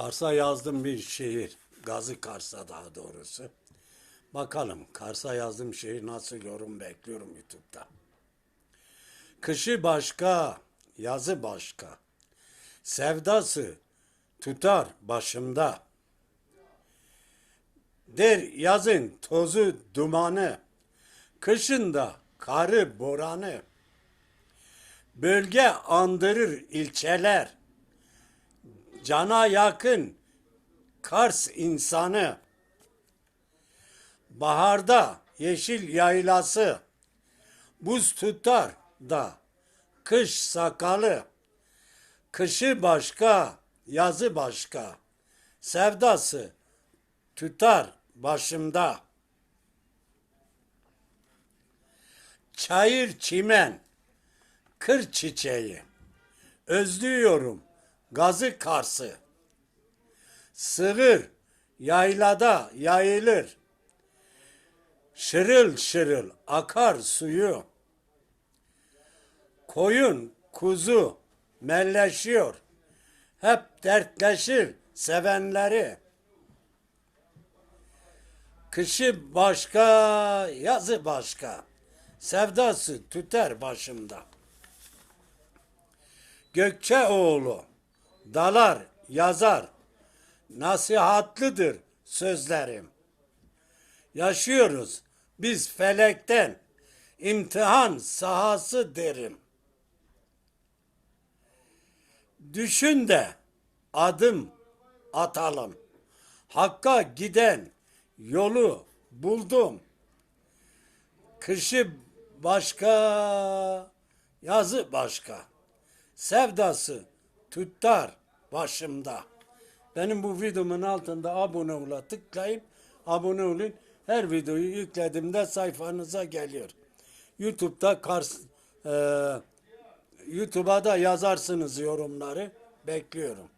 Kars'a yazdım bir şehir. Gazi Kars'a daha doğrusu. Bakalım Kars'a yazdığım şehir nasıl yorum bekliyorum YouTube'da. Kışı başka, yazı başka. Sevdası tutar başımda. Der yazın tozu dumanı, kışında karı boranı. Bölge andırır ilçeler, cana yakın Kars insanı. Baharda yeşil yaylası, buz tutar da kış sakalı. Kışı başka, yazı başka. Sevdası tutar başımda. Çayır çimen, kır çiçeği. Özlüyorum gazı karsı. Sığır yaylada yayılır. Şırıl şırıl akar suyu. Koyun, kuzu melleşiyor. Hep dertleşir sevenleri. Kışı başka, yazı başka. Sevdası tüter başımda. Gökçeoğlu dalar yazar. Nasihatlıdır sözlerim. Yaşıyoruz biz felekten. imtihan sahası derim. Düşün de adım atalım. Hakka giden yolu buldum. Kışı başka, yazı başka. Sevdası tutar başımda. Benim bu videomun altında abone ola tıklayın. Abone olun. Her videoyu yüklediğimde sayfanıza geliyor. YouTube'da Kars e, YouTube'a da yazarsınız yorumları. Bekliyorum.